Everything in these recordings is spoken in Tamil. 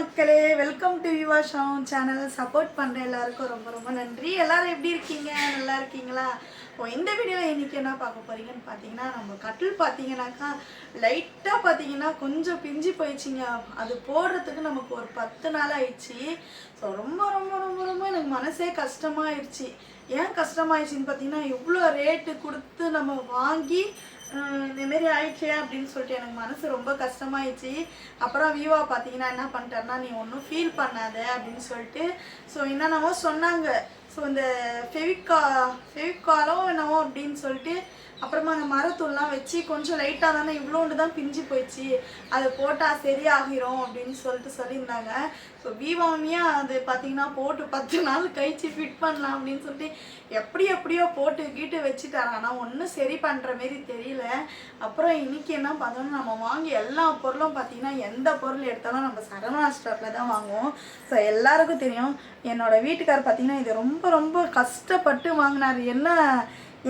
மக்களே welcome to Yuva Sham channel support பண்ணுற எல்லாருக்கும் ரொம்ப ரொம்ப நன்றி. எல்லாரும் எப்படி இருக்கீங்க? நல்லா இருக்கீங்களா? இப்போ இந்த வீடியோவில் இன்றைக்கி என்ன பார்க்க போறீங்கன்னு பார்த்தீங்கன்னா நம்ம கட்டில் பார்த்தீங்கன்னாக்கா லைட்டாக பார்த்தீங்கன்னா கொஞ்சம் பிஞ்சு போயிடுச்சிங்க. அது போடுறதுக்கு நமக்கு ஒரு பத்து நாள் ஆயிடுச்சு. ஸோ ரொம்ப ரொம்ப ரொம்ப ரொம்ப எனக்கு மனசே கஷ்டமாயிடுச்சு. ஏன் கஷ்டமாயிடுச்சின்னு பார்த்தீங்கன்னா இவ்வளோ ரேட்டு கொடுத்து நம்ம வாங்கி இந்தமாரி இந்த மாரி ஆயிடுச்சே அப்படின்னு சொல்லிட்டு எனக்கு மனசு ரொம்ப கஷ்டமாயிடுச்சு. அப்புறம் வீவா பார்த்தீங்கன்னா என்ன பண்ணிட்டாருன்னா நீ ஒன்றும் ஃபீல் பண்ணாத அப்படின்னு சொல்லிட்டு ஸோ என்னென்னவோ சொன்னாங்க. ஸோ இந்த ஃபெவிக்கா ஃபெவிக்காலோ என்னவோ அப்படின்னு சொல்லிட்டு அப்புறமா அந்த மரத்தூள்லாம் வச்சு கொஞ்சம் லைட்டாக தானே இவ்வளோண்டு தான் பிஞ்சு போயிடுச்சு. அதை போட்டால் சரியாகிரும் அப்படின்னு சொல்லிட்டு சொல்லியிருந்தாங்க. ஸோ விவாமியாக அது பார்த்தீங்கன்னா போட்டு பத்து நாள் கழிச்சு ஃபிட் பண்ணலாம் அப்படின்னு சொல்லிட்டு எப்படி எப்படியோ போட்டு கீட்டு வச்சுட்டாங்க. ஆனால் ஒன்றும் சரி பண்ணுற மாரி தெரியல. அப்புறம் இன்னைக்கு என்ன பார்த்தோம்னா நம்ம வாங்கி எல்லா பொருளும் பார்த்தீங்கன்னா எந்த பொருள் எடுத்தாலும் நம்ம சரவணா ஸ்டோரில் தான் வாங்குவோம். ஸோ எல்லாருக்கும் தெரியும் என்னோட வீட்டுக்கார் பார்த்தீங்கன்னா இது ரொம்ப ரொம்ப கஷ்டப்பட்டு வாங்கினார். என்ன?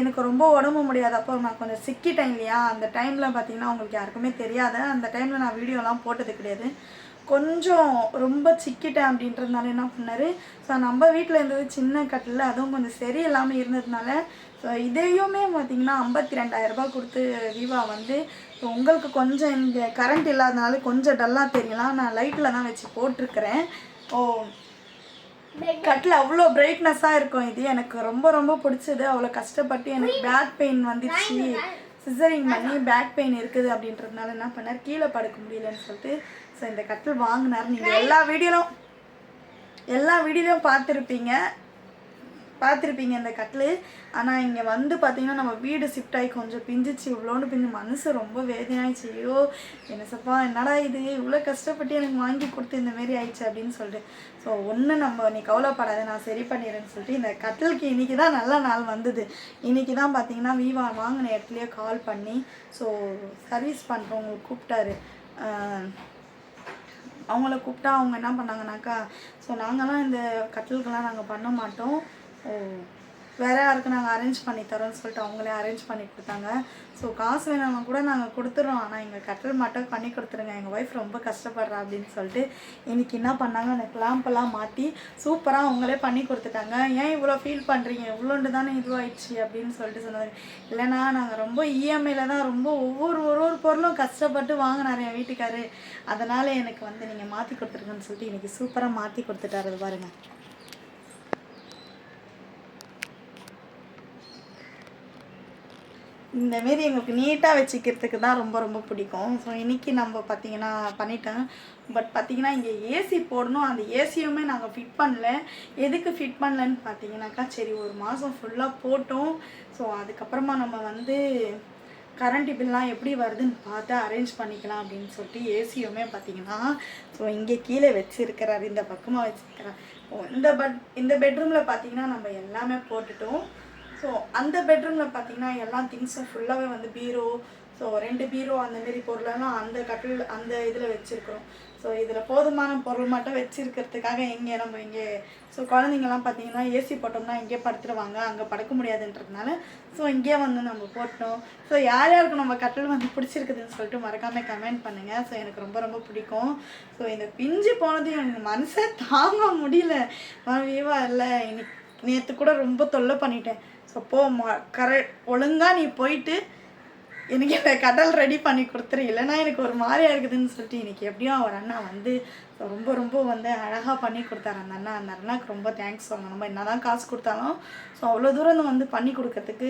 எனக்கு ரொம்ப உடம்பு முடியாது. அப்போ நான் கொஞ்சம் சிக்கிட்டேன் இல்லையா? அந்த டைமில் பார்த்தீங்கன்னா உங்களுக்கு யாருக்குமே தெரியாது அந்த டைமில் நான் வீடியோலாம் போட்டது கிடையாது. கொஞ்சம் ரொம்ப சிக்கிட்டேன் அப்படின்றதுனால என்ன பண்ணார்? ஸோ நம்ம வீட்டில் இருந்தது சின்ன கட்டில் அதுவும் கொஞ்சம் சரியில்லாமல் இருந்ததுனால ஸோ இதையுமே பார்த்தீங்கன்னா ஐம்பத்தி ரெண்டாயிரம் ரூபாய் கொடுத்து விவா வந்து ஸோ உங்களுக்கு கொஞ்சம் இங்கே கரண்ட் இல்லாதனால கொஞ்சம் டல்லாக தெரியலாம். நான் லைட்டில் தான் வச்சு போட்டிருக்கிறேன். ஓ கட்டில் அவ்வளோ பிரைட்னஸாக இருக்கும். இது எனக்கு ரொம்ப ரொம்ப பிடிச்சது. அவ்வளோ கஷ்டப்பட்டு எனக்கு பேக் பெயின் வந்துடுச்சு. சிசரிங் பண்ணி பேக் பெயின் இருக்குது அப்படின்றதுனால என்ன பண்ணார்? கீழே படுக்க முடியலன்னு சொல்லிட்டு ஸோ இந்த கட்டில் வாங்கினார். நீங்கள் எல்லா வீடியோலும் எல்லா வீடியோலையும் பார்த்துருப்பீங்க. பார்த்துருப்பீங்க இந்த கட்டில். ஆனால் இங்கே வந்து பார்த்தீங்கன்னா நம்ம வீடு ஷிஃப்ட் ஆகி கொஞ்சம் பிஞ்சிச்சு. இவ்வளோன்னு பிஞ்சு மனசு ரொம்ப வேதனையாயிடுச்சு. ஐயோ என்ன சப்பா என்னடா இது? இவ்வளோ கஷ்டப்பட்டு எனக்கு வாங்கி கொடுத்து இந்த மாரி ஆயிடுச்சு அப்படின்னு சொல்லிட்டு. ஸோ ஒன்று நம்ம நீ கவலைப்படாத நான் சரி பண்ணிடுறேன்னு சொல்லிட்டு இந்த கட்டிலுக்கு இன்றைக்கி தான் நல்ல நாள் வந்தது. இன்றைக்கி தான் பார்த்தீங்கன்னா வீவா வாங்கின இடத்துலையே கால் பண்ணி ஸோ சர்வீஸ் பண்ணுறவங்களுக்கு கூப்பிட்டாரு. அவங்கள கூப்பிட்டா அவங்க என்ன பண்ணாங்கனாக்கா ஸோ நாங்களாம் இந்த கட்டிலுக்கெல்லாம் நாங்கள் பண்ண மாட்டோம். ஓ. வேற யாருக்கு நாங்கள் அரேஞ்ச் பண்ணி தரோம்னு சொல்லிட்டு அவங்களே அரேஞ்ச் பண்ணி கொடுத்தாங்க. ஸோ காசு வேணாலும் கூட நாங்கள் கொடுத்துட்றோம் ஆனால் எங்கள் கட்டில் மட்டும் பண்ணி கொடுத்துருங்க. எங்கள் ஒய்ஃப் ரொம்ப கஷ்டப்படுறா அப்படின்னு சொல்லிட்டு இன்னைக்கு என்ன பண்ணாங்க? அந்த கிளாம்பெல்லாம் மாட்டி சூப்பராக அவங்களே பண்ணி கொடுத்துட்டாங்க. ஏன் இவ்வளோ ஃபீல் பண்ணுறீங்க இவ்வளோண்டு தானே இதுவாயிடுச்சு அப்படின்னு சொல்லிட்டு சொன்னாங்க இல்லைனா நாங்கள் ரொம்ப இஎம்ஐயில் தான் ரொம்ப ஒவ்வொரு ஒரு ஒரு பொருளும் கஷ்டப்பட்டு வாங்கினார் என் வீட்டுக்காரு. அதனால் எனக்கு வந்து நீங்கள் மாற்றி கொடுத்துருங்கன்னு சொல்லிட்டு இன்றைக்கி சூப்பராக மாற்றி கொடுத்துட்டாரு. பாருங்கள் இந்த மாரி எங்களுக்கு நீட்டாக வச்சுக்கிறதுக்கு தான் ரொம்ப ரொம்ப பிடிக்கும். ஸோ இன்றைக்கி நம்ம பார்த்தீங்கன்னா பண்ணிட்டேன் பட் பார்த்தீங்கன்னா இங்கே ஏசி போடணும். அந்த ஏசியுமே நாங்கள் ஃபிட் பண்ணல. எதுக்கு ஃபிட் பண்ணலன்னு பார்த்தீங்கன்னாக்கா சரி ஒரு மாதம் ஃபுல்லாக போட்டோம். ஸோ அதுக்கப்புறமா நம்ம வந்து கரண்ட் பில்லாம் எப்படி வருதுன்னு பார்த்து அரேஞ்ச் பண்ணிக்கலாம் அப்படின்னு சொல்லிட்டு ஏசியுமே பார்த்தீங்கன்னா ஸோ இங்கே கீழே வச்சிருக்கிறாரு. இந்த பக்கமாக வச்சுருக்கிறார். இந்த பட் இந்த பெட்ரூமில் பார்த்தீங்கன்னா நம்ம எல்லாமே போட்டுட்டோம். ஸோ அந்த பெட்ரூமில் பார்த்தீங்கன்னா எல்லா திங்ஸும் ஃபுல்லாகவே வந்து பீரோ ஸோ ரெண்டு பீரோ அந்த மாரி பொருளெல்லாம் அந்த கட்டில் அந்த இதில் வச்சுருக்கிறோம். ஸோ இதில் போதுமான பொருள் மட்டும் வச்சுருக்கிறதுக்காக எங்கே நம்ம இங்கே ஸோ குழந்தைங்கள்லாம் பார்த்தீங்கன்னா ஏசி போட்டோம்னா இங்கே படுத்துருவாங்க அங்கே படுக்க முடியாதுன்றதுனால ஸோ இங்கே வந்து நம்ம போட்டோம். ஸோ யார் யாருக்கு நம்ம கட்டில் வந்து பிடிச்சிருக்குதுன்னு சொல்லிட்டு மறக்காமல் கமெண்ட் பண்ணுங்கள் ஸோ எனக்கு ரொம்ப ரொம்ப பிடிக்கும். ஸோ இந்த பிஞ்சு போனது எனக்கு மனசே தாங்க முடியல. வீவா இல்லை. இன்னைக்கு நேற்று கூட ரொம்ப தொல்லை பண்ணிட்டேன். ஸோ போ கரெக்ட் ஒழுங்காக நீ போயிட்டு எனக்கு இந்த கடல் ரெடி பண்ணி கொடுத்துரு. இல்லைன்னா எனக்கு ஒரு மாதிரியா இருக்குதுன்னு சொல்லிட்டு இன்னைக்கு எப்படியும் அவர் அண்ணா வந்து ரொம்ப ரொம்ப வந்து அழகாக பண்ணி கொடுத்தாரு அந்த அண்ணா. அந்த அண்ணாக்கு ரொம்ப தேங்க்ஸ் சொல்லணும் நம்ம என்ன தான் காசு கொடுத்தாலும் ஸோ அவ்வளோ தூரம் வந்து பண்ணி கொடுக்கறதுக்கு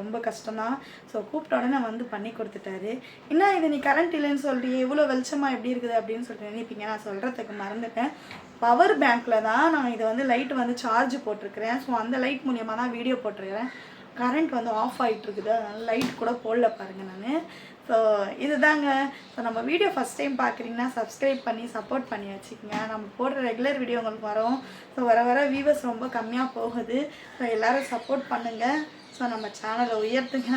ரொம்ப கஷ்டம்தான். ஸோ கூப்பிட்ட உடனே வந்து பண்ணி கொடுத்துட்டாரு. என்ன இது நீ கரண்ட் இல்லைன்னு சொல்லிட்டு இவ்வளோ வெளிச்சமாக எப்படி இருக்குது அப்படின்னு சொல்லிட்டு நினைப்பீங்க. நான் சொல்கிறதுக்கு மறந்துட்டேன். பவர் பேங்க்கில் தான் நான் இதை வந்து லைட் வந்து சார்ஜ் போட்டிருக்கிறேன். ஸோ அந்த லைட் மூலியமாக தான் வீடியோ போட்டிருக்கிறேன். கரண்ட் வந்து ஆஃப் ஆகிட்டுருக்குது அதனால் லைட் கூட போடல பாருங்கள் நான். ஸோ இதுதாங்க. ஸோ நம்ம வீடியோ ஃபஸ்ட் டைம் பார்க்குறீங்கன்னா சப்ஸ்கிரைப் பண்ணி சப்போர்ட் பண்ணி வச்சுக்கோங்க. நம்ம போடுற ரெகுலர் வீடியோ உங்களுக்கு வரும். ஸோ வர வர வியூவர்ஸ் ரொம்ப கம்மியாக போகுது. ஸோ எல்லோரும் சப்போர்ட் பண்ணுங்கள் ஸோ நம்ம சேனலை உயர்த்துங்க.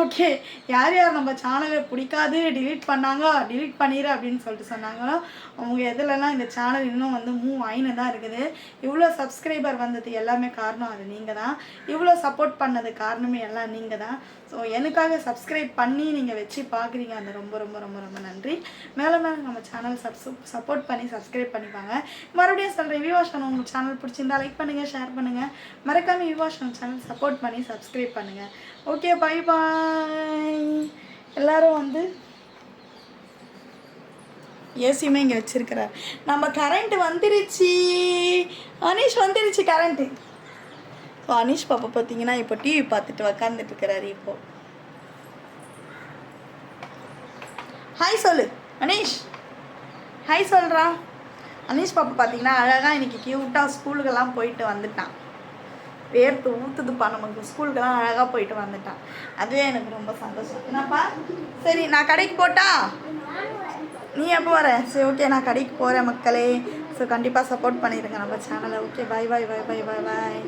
ஓகே யார் யார் நம்ம சேனலை பிடிக்காது டிலீட் பண்ணாங்க டிலீட் பண்ணிடு அப்படின்னு சொல்லிட்டு சொன்னாங்களோ அவங்க எதுலலாம் இந்த சேனல் இன்னும் வந்து மூவ் ஆயின்னு தான் இருக்குது. இவ்வளோ சப்ஸ்கிரைபர் வந்தது எல்லாமே காரணம் அது நீங்கள் தான் இவ்வளோ சப்போர்ட் பண்ணது காரணமே எல்லாம் நீங்கள் தான் ஸோ எனக்காக சப்ஸ்கிரைப் பண்ணி நீங்கள் வச்சு பார்க்குறீங்க அந்த ரொம்ப ரொம்ப ரொம்ப ரொம்ப நன்றி. மேலே மேலே நம்ம சேனல் சப்ஸ் சப்போர்ட் பண்ணி சப்ஸ்கிரைப் பண்ணிப்பாங்க மறுபடியும் சொல்கிறேன் விவாஷன் உங்கள் சேனல் பிடிச்சிருந்தா லைக் பண்ணுங்கள் ஷேர் பண்ணுங்கள் மறக்காமல் விவாஷன் சேனல் சப்போர்ட் பண்ணி சப்ஸ்கிரைப் பண்ணுங்கள் ஓகே பை பாய் எல்லோரும் வந்து ஏசியுமே இங்கே வச்சுருக்கிறார். நம்ம கரண்ட் வந்துருச்சு. அனீஷ் வந்துருச்சு கரண்ட்டு அனீஷ் பாப்பா பார்த்தீங்கன்னா இப்போ டிவி பார்த்துட்டு உக்காந்துட்டு இருக்கிறாரு இப்போ. ஹாய் சொல்லு. அனீஷ். ஹாய் சொல்கிறா அனீஷ் பாப்பா பார்த்தீங்கன்னா அழகாக இன்றைக்கி க்யூட்டாக ஸ்கூலுக்கெல்லாம் போயிட்டு வந்துட்டான். வேர்த்து ஊற்றுதுப்பா நமக்கு. ஸ்கூலுக்கெல்லாம் அழகாக போயிட்டு வந்துட்டான். அதுவே எனக்கு ரொம்ப சந்தோஷம். என்னப்பா? சரி நான் கடைக்கு போட்டா? நீ எப்போ வர? சரி ஓகே நான் கடைக்கு போகிறேன் மக்களே. ஸோ கண்டிப்பாக சப்போர்ட் பண்ணிடுங்க நம்ம சேனலை okay bye bye bye bye bye bye